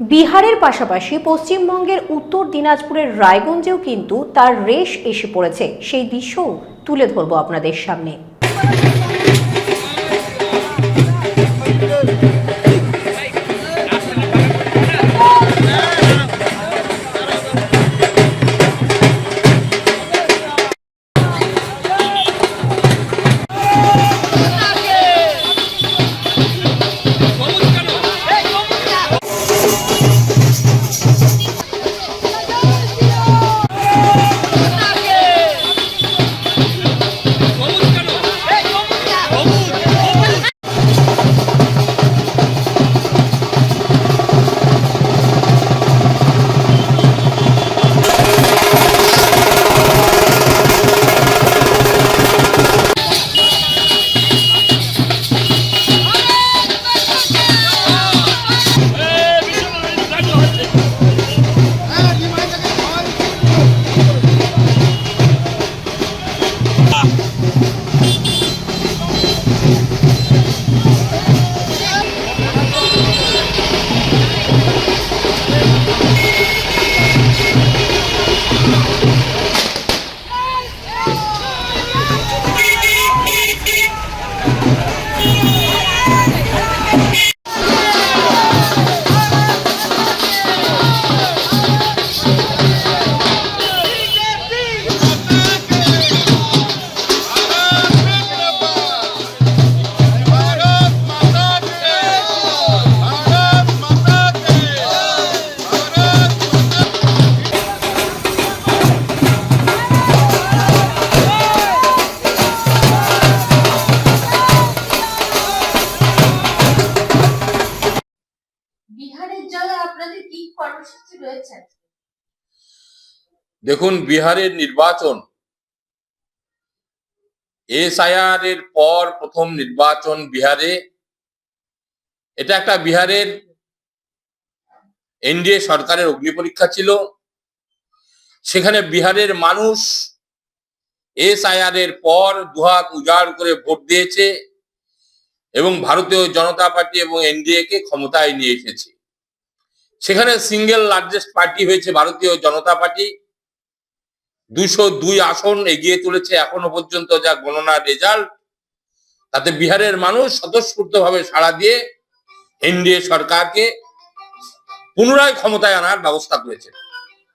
বিহারের পাশাপাশি পশ্চিমবঙ্গের উত্তর দিনাজপুরের রায়গঞ্জেও কিন্তু তার রেশ এসে পড়েছে। সেই দৃশ্যও তুলে ধরবো আপনাদের সামনে। কর্মসূচি রয়েছে আজকে? দেখুন, বিহারের নির্বাচন এসআইআর এর পর প্রথম নির্বাচন বিহারে। এটা একটা বিহারের এনডিএ সরকারের অগ্নিপরীক্ষা ছিল। সেখানে বিহারের মানুষ এসআইআর এর পর দুহাত উজাড় করে ভোট দিয়েছে এবং ভারতীয় জনতা পার্টি এবং এনডিএ কে ক্ষমতায় নিয়ে এসেছে। সেখানে সিঙ্গেল লার্জেস্ট পার্টি হয়েছে ভারতীয় জনতা পার্টি। দুশো দুই আসন এগিয়ে তুলেছে এখনও পর্যন্ত যা গণনার রেজাল্ট তাতে বিহারের মানুষ স্বতঃস্ফূর্ত ভাবে সাড়া দিয়ে এনডিএ সরকারকে পুনরায় ক্ষমতায় আনার ব্যবস্থা করেছে।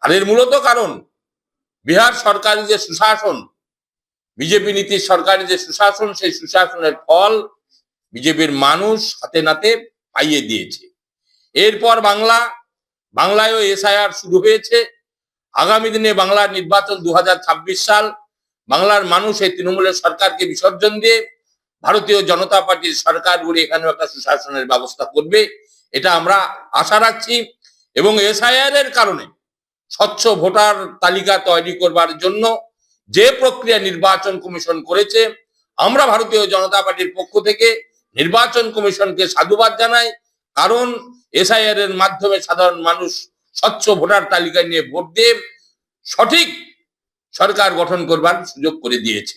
আর এর মূলত কারণ, বিহার সরকারি যে সুশাসন, বিজেপি নীতির সরকারি যে সুশাসন, সেই সুশাসনের ফল বিজেপির মানুষ হাতে নাতে পাইয়ে দিয়েছে। এরপর বাংলা, বাংলায়ও এসআইআর শুরু হয়েছে। আগামী দিনে বাংলার নির্বাচন দু হাজার ছাব্বিশ সাল, বাংলার মানুষ এই তৃণমূলের সরকারকে বিসর্জন দিয়ে ভারতীয় জনতা পার্টির সরকার বলে এখানেও একটা সুশাসনের ব্যবস্থা করবে, এটা আমরা আশা রাখছি। এবং এসআইআর এর কারণে স্বচ্ছ ভোটার তালিকা তৈরি করবার জন্য যে প্রক্রিয়া নির্বাচন কমিশন করেছে, আমরা ভারতীয় জনতা পার্টির পক্ষ থেকে নির্বাচন কমিশনকে সাধুবাদ জানাই। কারণ এসআইআর এর মাধ্যমে সাধারণ মানুষ স্বচ্ছ ভোটার তালিকা নিয়ে ভোট দিয়ে সঠিক সরকার গঠন করবার সুযোগ করে দিয়েছে।